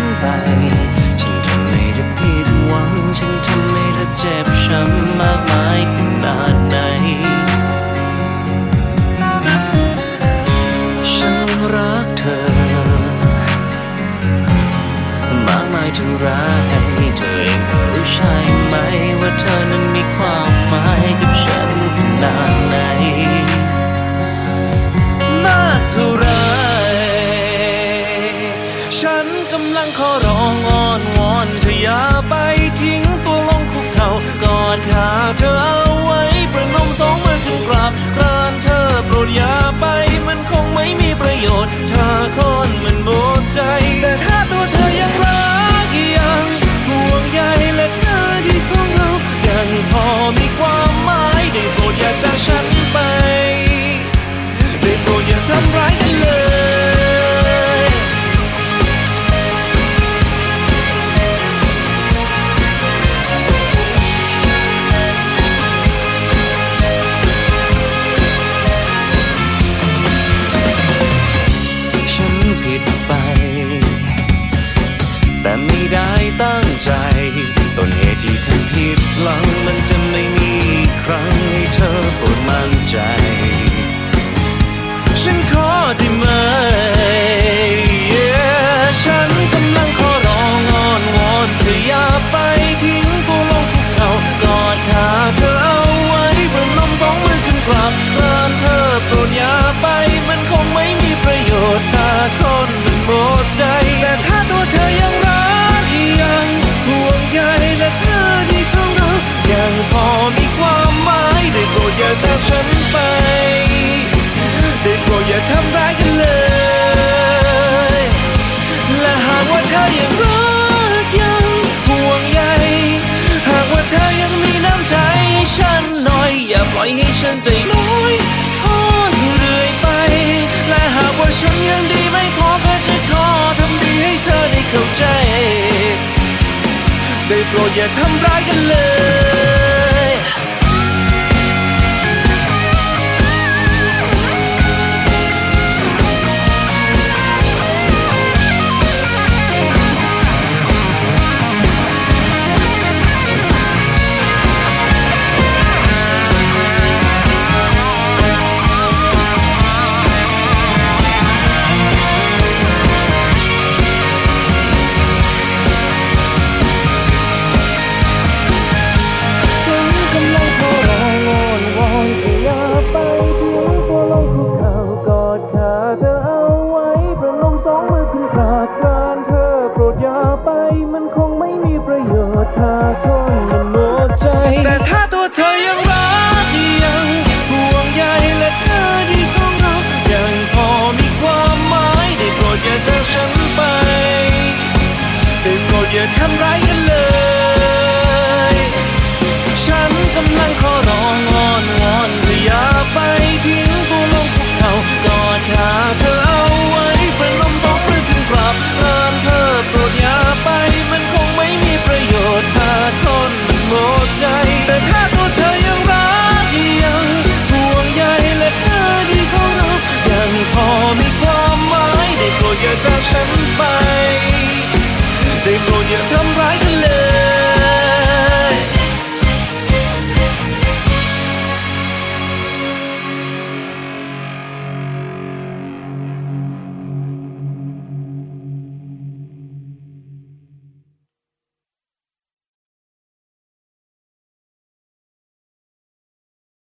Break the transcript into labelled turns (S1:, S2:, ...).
S1: away. Pra ากว่าเธอยังรักยังห่วงใยหากว่าเธอยังมีน้ำใจให้ฉันหน่อย อย่าปล่อยให้ฉันใจน้อยทอดเรื่อยไป และหากว่าฉันยังดีไม่พอก็จะขอทำดีให้เธอได้เข้าใจ ได้โปรดอย่าทำร้ายกันเลย ดอย่าทำร้ายกันเลย ฉันกำลังขอร้องวอนวอนเธออย่าไปทิ้งตัวลงภูเขากอดขาเธอเอาไว้เป็นลมสองเพื่อขึ้นกลับเริ่มเธอโปรดอย่าไปมันคงไม่มีประโยชน์หากคนมันหมดใจ แต่ถ้าตัวเธอยังรักยังห่วงใยและเธอดีเขางเรยังพอมีความหมายได้โปรดอย่าจากฉัน They blow your